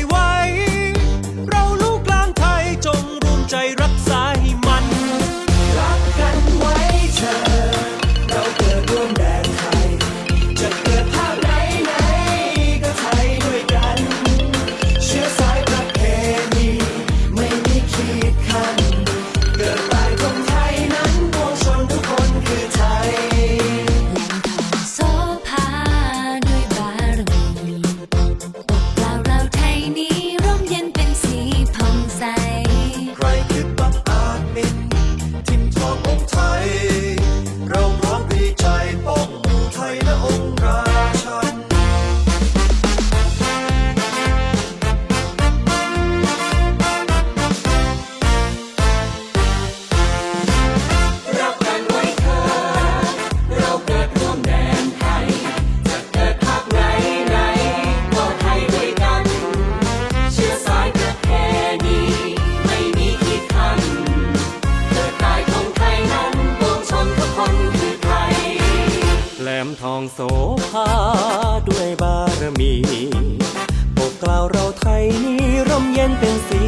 why ทองโสภาด้วยบารมีปกกล่าวเราไทยนี้ร่มเย็นเป็นสี